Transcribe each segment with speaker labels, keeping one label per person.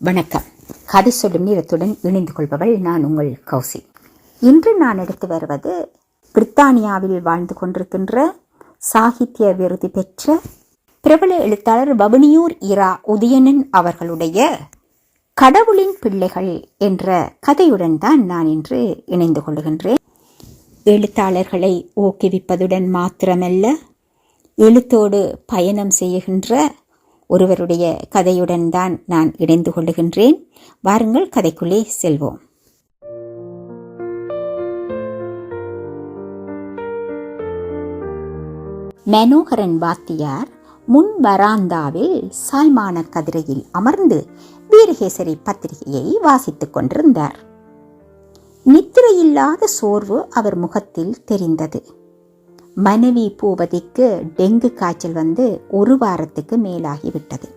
Speaker 1: வணக்கம். கதை சொல்லும் நேரத்துடன் இணைந்து கொள்பவள் நான் உங்கள் கௌசி இன்று நான் எடுத்து வருவது பிரித்தானியாவில் வாழ்ந்து கொண்டிருக்கின்ற சாகித்ய விருது பெற்ற பிரபல எழுத்தாளர் வவுனியூர் இரா உதயனன் அவர்களுடைய கடவுளின் பிள்ளைகள் என்ற கதையுடன் தான் நான் இன்று இணைந்து கொள்கின்றேன். எழுத்தாளர்களை ஊக்குவிப்பதுடன் மாத்திரமல்ல எழுத்தோடு பயணம் செய்கின்ற ஒருவருடைய கதையுடன் தான் நான் இணைந்து கொள்ளுகின்றேன். வாருங்கள் கதைக்குள்ளே செல்வோம். மனோகரன் வாத்தியார் முன் வராந்தாவில் சாய்மான கதிரையில் அமர்ந்து வீரகேசரி பத்திரிகையை வாசித்துக் கொண்டிருந்தார். நித்திரையில்லாத சோர்வு அவர் முகத்தில் தெரிந்தது. மனைவி பூபதிக்கு டெங்கு காய்ச்சல் வந்து ஒரு வாரத்துக்கு மேலாகிவிட்டது.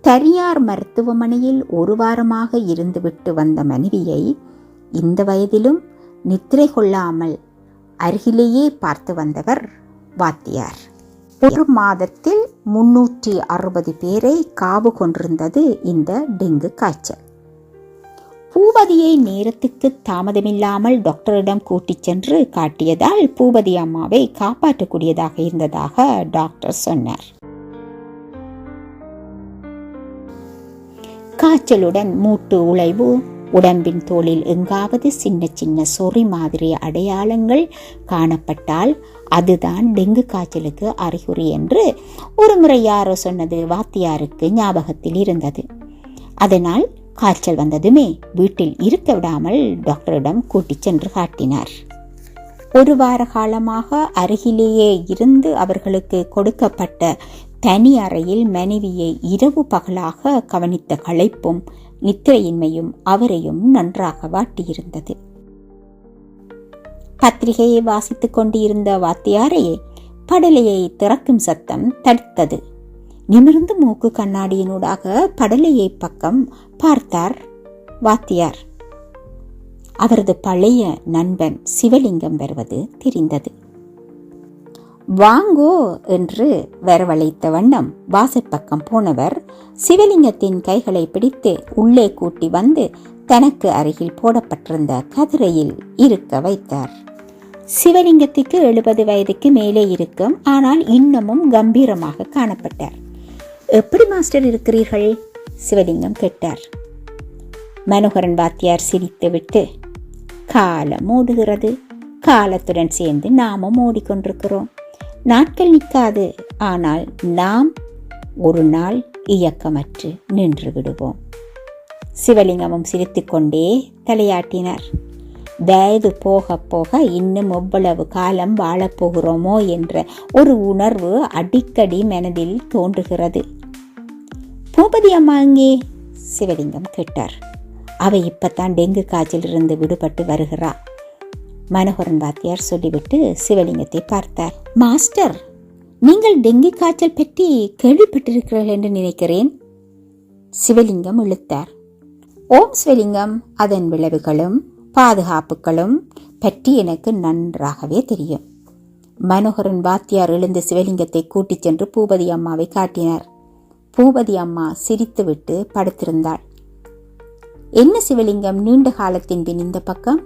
Speaker 1: தனியார் மருத்துவமனையில் ஒரு வாரமாக இருந்துவிட்டு வந்த மனைவியை இந்த வயதிலும் நித்திரை கொள்ளாமல் அருகிலேயே பார்த்து வந்தவர் வாத்தியார். ஒரு மாதத்தில் முன்னூற்றி அறுபது பேரை காவு கொண்டிருந்தது இந்த டெங்கு காய்ச்சல். பூபதியை நேரத்துக்கு தாமதமில்லாமல் டாக்டரிடம் கூட்டிச் சென்று காட்டியதால் பூபதி அம்மாவை காப்பாற்றக்கூடியதாக இருந்ததாக டாக்டர் சொன்னார். காய்ச்சலுடன் மூட்டு உழைவு உடம்பின் தோளில் எங்காவது சின்ன சின்ன சொறி மாதிரி அடையாளங்கள் காணப்பட்டால் அதுதான் டெங்கு காய்ச்சலுக்கு அறிகுறி என்று ஒரு முறை யாரோ சொன்னது வாத்தியாருக்கு ஞாபகத்தில் இருந்தது. அதனால் காய்ச்சல் வந்ததுமே வீட்டில் இருக்க விடாமல் டாக்டரிடம் கூட்டிச் சென்று காட்டினார். ஒரு வார காலமாக அருகிலேயே இருந்து அவர்களுக்கு கொடுக்கப்பட்ட தனி அறையில் மனைவியை இரவு பகலாக கவனித்த களைப்பும் நித்திரையின்மையும் அவரையும் நன்றாக வாட்டியிருந்தது. பத்திரிகையை வாசித்துக் கொண்டிருந்த வாத்தியாரையே படலையை திறக்கும் சத்தம் தடுத்தது. நிமிர்ந்து மூக்கு கண்ணாடியினூடாக படலையை பக்கம் பார்த்தார் வாத்தியார். அவரது பழைய நண்பன் சிவலிங்கம் வருவது தெரிந்தது. வாங்கோ என்று வரவழைத்த வண்ணம் வாசற்பக்கம் போனவர் சிவலிங்கத்தின் கைகளை பிடித்து உள்ளே கூட்டி வந்து தனக்கு அருகில் போடப்பட்டிருந்த கதிரையில் இருக்க வைத்தார். சிவலிங்கத்துக்கு எழுபது வயதுக்கு மேலே இருக்கும் ஆனால் இன்னமும் கம்பீரமாக காணப்பட்டார். எப்படி மாஸ்டர் இருக்கிறீர்கள்? சிவலிங்கம் கேட்டார். மனோகரன் வாத்தியார் சிரித்துவிட்டு காலம் ஓடுகிறது. காலத்துடன் சேர்ந்து நாமும் ஓடிக்கொண்டிருக்கிறோம். நாட்கள் நிற்காது. ஆனால் நாம் ஒரு நாள் இயக்கமற்று நின்று விடுவோம். சிவலிங்கமும் சிரித்துக்கொண்டே தலையாட்டினார். வயது போக போக இன்னும் எவ்வளவு காலம் வாழப்போகிறோமோ என்ற ஒரு உணர்வு அடிக்கடி மனதில் தோன்றுகிறது. பூபதி அம்மா எங்கே சிவலிங்கம் கேட்டார். அவ இப்பத்தான் டெங்கு காய்ச்சலிருந்து விடுபட்டு வருகிறா. மனோகரன் வாத்தியார் சொல்லிவிட்டு சிவலிங்கத்தை பார்த்தார். மாஸ்டர் நீங்கள் டெங்கு காய்ச்சல் பற்றி கேள்விப்பட்டிருக்கிறீர்கள் என்று நினைக்கிறேன். சிவலிங்கம் இழுத்தார். ஓம் சிவலிங்கம் அதன் விளைவுகளும் பாதுகாப்புகளும் பற்றி எனக்கு நன்றாகவே தெரியும். மனோகரன் வாத்தியார் எழுந்து சிவலிங்கத்தை கூட்டிச் சென்று பூபதி அம்மாவை காட்டினார். பூபதி அம்மா சிரித்துவிட்டு படுத்திருந்தாள். என்ன சிவலிங்கம் நீண்ட காலத்தின் பின் இந்த பக்கம்?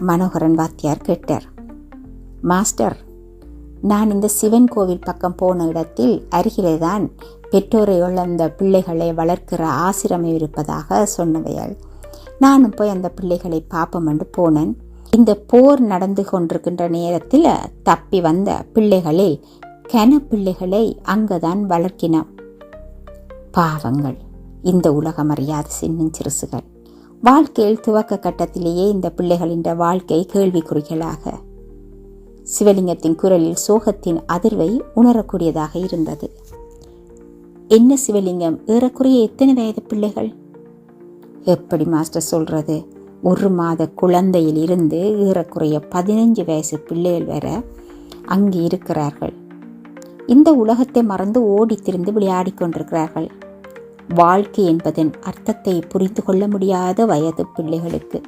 Speaker 1: மனோகரன் வாத்தியார் கேட்டார். மாஸ்டர் நான் இந்த சிவன் கோவில் பக்கம் போன இடத்தில் அருகிலே தான் பெற்றோரை இழந்த பிள்ளைகளை வளர்க்கிற ஆசிரமம் இருப்பதாக சொன்னவையால் நானும் போய் அந்த பிள்ளைகளை பார்ப்போம் என்று போனேன். இந்த போர் நடந்து கொண்டிருக்கின்ற நேரத்தில் தப்பி வந்த பிள்ளைகளில் கன பிள்ளைகளை அங்கதான் வளர்க்கினோம். பாவங்கள். இந்த உலகம் அறியாத சின்ன சிறுசுகள். வாழ்க்கையில் துவக்க கட்டத்திலேயே இந்த பிள்ளைகளின் வாழ்க்கை கேள்விக்குறிகளாக. சிவலிங்கத்தின் குரலில் சோகத்தின் அதிர்வை உணரக்கூடியதாக இருந்தது. என்ன சிவலிங்கம் ஏறக்குறைய எத்தனை வயது பிள்ளைகள்? எப்படி மாஸ்டர் சொல்றது? ஒரு மாத குழந்தையில் இருந்து ஏறக்குறைய பதினஞ்சு வயசு பிள்ளைகள் வர அங்கே இருக்கிறார்கள். இந்த உலகத்தை மறந்து ஓடி திரிந்து விளையாடிக் கொண்டிருக்கிறார்கள். வாழ்க்கை என்பதன் அர்த்தத்தை புரிந்து கொள்ள முடியாத வயது பிள்ளைகளுக்கு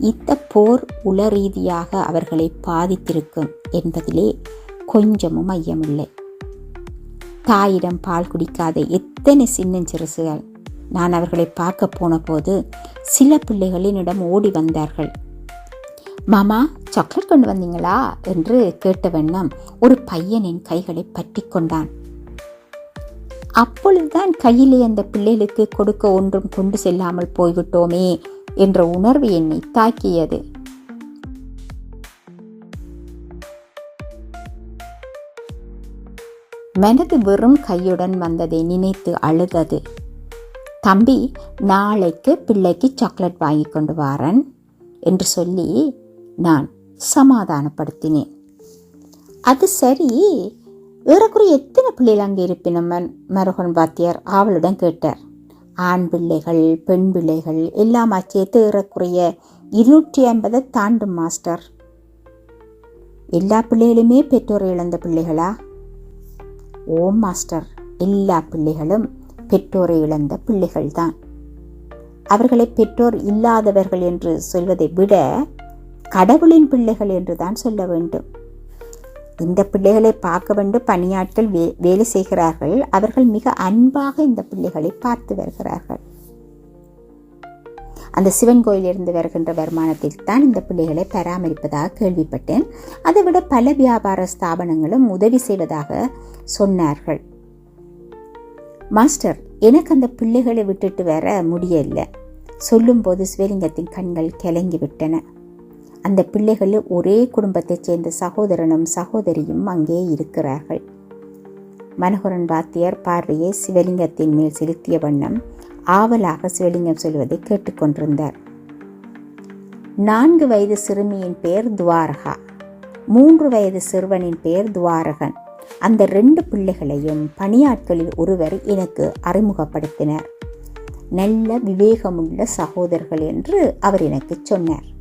Speaker 1: இந்த போர் உல ரீதியாக அவர்களை பாதித்திருக்கும் என்பதிலே கொஞ்சமும் ஐயமில்லை தாயிடம் பால் குடிக்காத எத்தனை சின்னஞ்சிறுசுகள். நான் அவர்களை பார்க்க போனபோது சில பிள்ளைகள் என்னிடம் ஓடி வந்தார்கள். மாமா சாக்லேட் கொண்டு வந்தீங்களா? என்று கேட்ட வண்ணம் ஒரு பையன் என் கைகளை பற்றி கொண்டான். அப்பொழுதுதான் கையிலே அந்த பிள்ளைகளுக்கு கொடுக்க ஒன்றும் கொண்டு செல்லாமல் போய்விட்டோமே என்ற உணர்வு என்னை தாக்கியது. மனது வெறும் கையுடன் வந்ததை நினைத்து அழுதது. தம்பி நாளைக்கு பிள்ளைக்கு சாக்லேட் வாங்கி கொண்டு வாரன் என்று சொல்லி நான் சமாதானப்படுத்தினேன். அது சரி ஏறக்குறைய எத்தனை பிள்ளைகள் அங்கே இருப்பினம்மன் மருகன் பாத்தியார் ஆவலுடன் கேட்டார். ஆண் பிள்ளைகள் பெண் பிள்ளைகள் எல்லாம் சேர்த்து ஏறக்குறைய இருநூற்றி ஐம்பதை தாண்டும் மாஸ்டர். எல்லா பிள்ளைகளுமே பெற்றோரை இழந்த பிள்ளைகளா? ஓம் மாஸ்டர் எல்லா பிள்ளைகளும் பெற்றோரை இழந்த பிள்ளைகள்தான். அவர்களை பெற்றோர் இல்லாதவர்கள் என்று சொல்வதை விட கடவுளின் பிள்ளைகள் என்று தான் சொல்ல வேண்டும். இந்த பிள்ளைகளை பார்க்க வேண்டும். பணியாட்கள் வே வேலை செய்கிறார்கள். அவர்கள் மிக அன்பாக இந்த பிள்ளைகளை பார்த்து வருகிறார்கள். அந்த சிவன் கோயிலிருந்து வருகின்ற வருமானத்தில் தான் இந்த பிள்ளைகளை பராமரிப்பதாக கேள்விப்பட்டேன். அதை விட பல வியாபார ஸ்தாபனங்களும் உதவி செய்வதாக சொன்னார்கள். மாஸ்டர் எனக்கு அந்த பிள்ளைகளை விட்டுட்டு வர முடியல சொல்லும்போது சிவலிங்கத்தின் கண்கள் கிளங்கி விட்டன அந்த பிள்ளைகள் ஒரே குடும்பத்தைச் சேர்ந்த சகோதரனும் சகோதரியும் அங்கே இருக்கிறார்கள். மனோகரன் வாத்தியார் பார்வையை சிவலிங்கத்தின் மேல் செலுத்திய வண்ணம் ஆவலாக சிவலிங்கம் சொல்வதை கேட்டுக்கொண்டிருந்தார் நான்கு வயது சிறுமியின் பெயர் துவாரகா மூன்று வயது சிறுவனின் பெயர் துவாரகன். அந்த ரெண்டு பிள்ளைகளையும் பணியாட்களில் ஒருவர் எனக்கு அறிமுகப்படுத்தினார். நல்ல விவேகமுள்ள சகோதரர்கள் என்று அவர் எனக்கு சொன்னார்.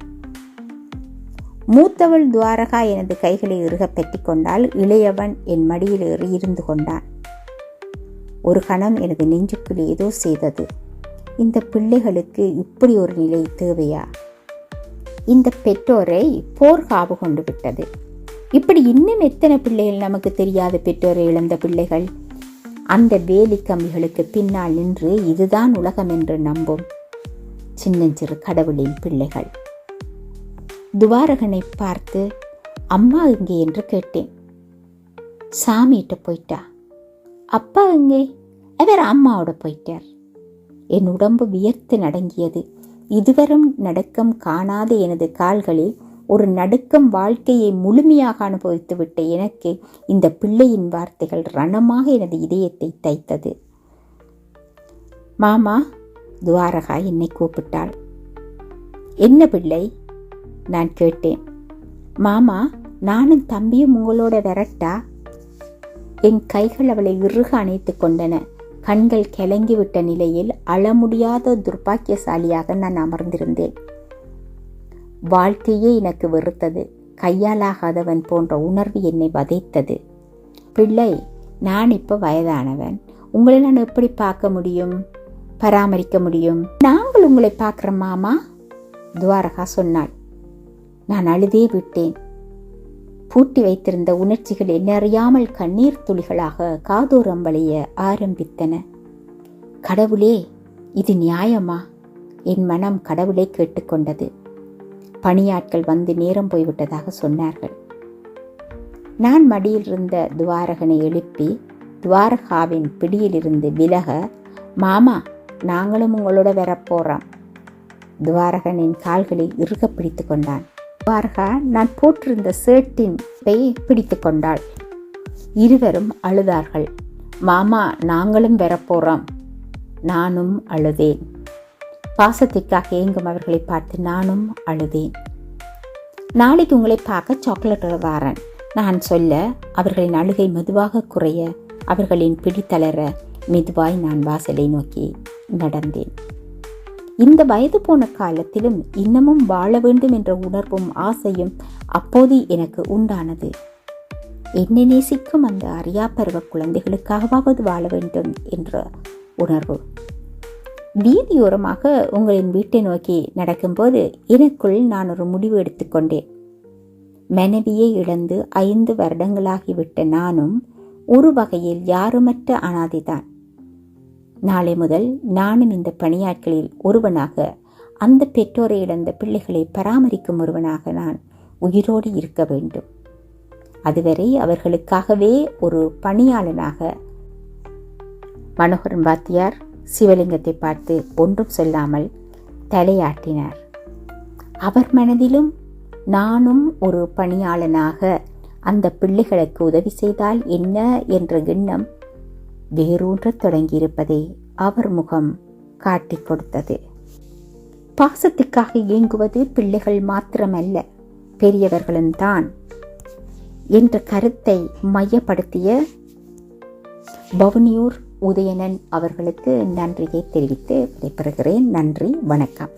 Speaker 1: மூத்தவள் துவாரகா எனது கைகளை இறுகப் பற்றி கொண்டால் இளையவன் என் மடியில் ஏறி இருந்து கொண்டான். ஒரு கணம் எனது நெஞ்சுக்குள் ஏதோ செய்தது. இந்த பிள்ளைகளுக்கு இப்படி ஒரு நிலை தேவையா? இந்த பெற்றோரை போர் காவு கொண்டு விட்டது. இப்படி இன்னும் எத்தனை பிள்ளைகள் நமக்கு தெரியாத பெற்றோரை இழந்த பிள்ளைகள்? அந்த வேலி கம்பிகளுக்கு பின்னால் நின்று இதுதான் உலகம் என்று நம்பும் சின்னஞ்சிறு கடவுளின் பிள்ளைகள். துவாரகனை பார்த்து அம்மா எங்கே என்று கேட்டேன். சாமிகிட்ட போயிட்டா? அப்பா எங்கே? அவர் அம்மாவோட போயிட்டார். என் உடம்பு வியர்த்து நடங்கியது. இதுவரும் நடுக்கம் காணாத எனது கால்களில் ஒரு நடுக்கம் வாழ்க்கையை முழுமையாக அனுபவித்து விட்ட எனக்கு இந்த பிள்ளையின் வார்த்தைகள் ரணமாக எனது இதயத்தை தைத்தது. மாமா துவாரகா என்னை கூப்பிட்டாள். என்ன பிள்ளை? நான் கேட்டேன். மாமா நானும் தம்பியும் உங்களோட விரட்டா? என் கைகள் அவளை இறுக அணைத்து கொண்டன. கண்கள் கிளங்கிவிட்ட நிலையில் அழ முடியாத துர்பாக்கியசாலியாக நான் அமர்ந்திருந்தேன். வாழ்க்கையே எனக்கு வெறுத்தது. கையாலாகாதவன் போன்ற உணர்வு என்னை வதைத்தது. பிள்ளை நான் இப்போ வயதானவன். உங்களை நான் எப்படி பார்க்க முடியும்? பராமரிக்க முடியும்? நாங்கள் உங்களை பார்க்குறோம் மாமா துவாரகா சொன்னாள். நான் அழுதே விட்டேன். பூட்டி வைத்திருந்த உணர்ச்சிகள் என்ன அறியாமல் கண்ணீர் துளிகளாக காதோரம்பளைய ஆரம்பித்தன. கடவுளே இது நியாயமா? என் மனம் கடவுளை கேட்டுக்கொண்டது. பணியாட்கள் வந்து நேரம் போய்விட்டதாக சொன்னார்கள். நான் மடியில் இருந்த துவாரகனை எழுப்பி துவாரகாவின் பிடியிலிருந்து விலக மாமா நாங்களும் உங்களோட வரப்போறோம் துவாரகனின் கால்களை இறுக பிடித்து கொண்டான். பார்கா நான் போட்டிருந்த சேட்டின் பை பிடித்து கொண்டாள். இருவரும் அழுதார்கள். மாமா நாங்களும் வரப்போகிறோம் நானும் அழுதேன். பாசத்திற்காக ஏங்கும் அவர்களை பார்த்து நானும் அழுதேன். நாளைக்கு உங்களை பார்க்க சாக்லேட் வாரன். நான் சொல்ல அவர்களின் அழுகை மெதுவாக குறைய அவர்களின் பிடித்தளர மெதுவாய் நான் வாசலை நோக்கி நடந்தேன். இந்த வயது போன காலத்திலும் இன்னமும் வாழ வேண்டும் என்ற உணர்வும் ஆசையும் அப்போது எனக்கு உண்டானது. என்னை நேசிக்கும் அந்த அறியா பருவ குழந்தைகளுக்காகவாவது வாழ வேண்டும் என்ற உணர்வு. வீதியோரமாக உங்களின் வீட்டை நோக்கி நடக்கும்போது எனக்குள் நான் ஒரு முடிவு எடுத்துக்கொண்டேன் மனைவியை இழந்து ஐந்து வருடங்களாகிவிட்ட நானும் ஒரு வகையில் யாருமற்ற அனாதிதான். நாளை முதல் நானும் இந்த பணியாட்களில் ஒருவனாக அந்த பெற்றோரை இழந்த பிள்ளைகளை பராமரிக்கும் ஒருவனாக நான் உயிரோடு இருக்க வேண்டும். அதுவரை அவர்களுக்காகவே ஒரு பணியாளனாக மனோகரன் வாத்தியார் சிவலிங்கத்தை பார்த்து ஒன்றும் சொல்லாமல் தலையாட்டினார். அவர் மனதிலும் நானும் ஒரு பணியாளனாக அந்த பிள்ளைகளுக்கு உதவி செய்தால் என்ன என்ற எண்ணம் வேரூன்றத் தொடங்கியிருப்பதை அவர் முகம் காட்டிக் கொடுத்தது. பாசத்துக்காக இயங்குவது பிள்ளைகள் மாத்திரமல்ல பெரியவர்களும் தான் என்ற கருத்தை மையப்படுத்திய பவனியூர் உதயணன் அவர்களுக்கு நன்றியை தெரிவித்து விடைபெறுகிறேன். நன்றி வணக்கம்.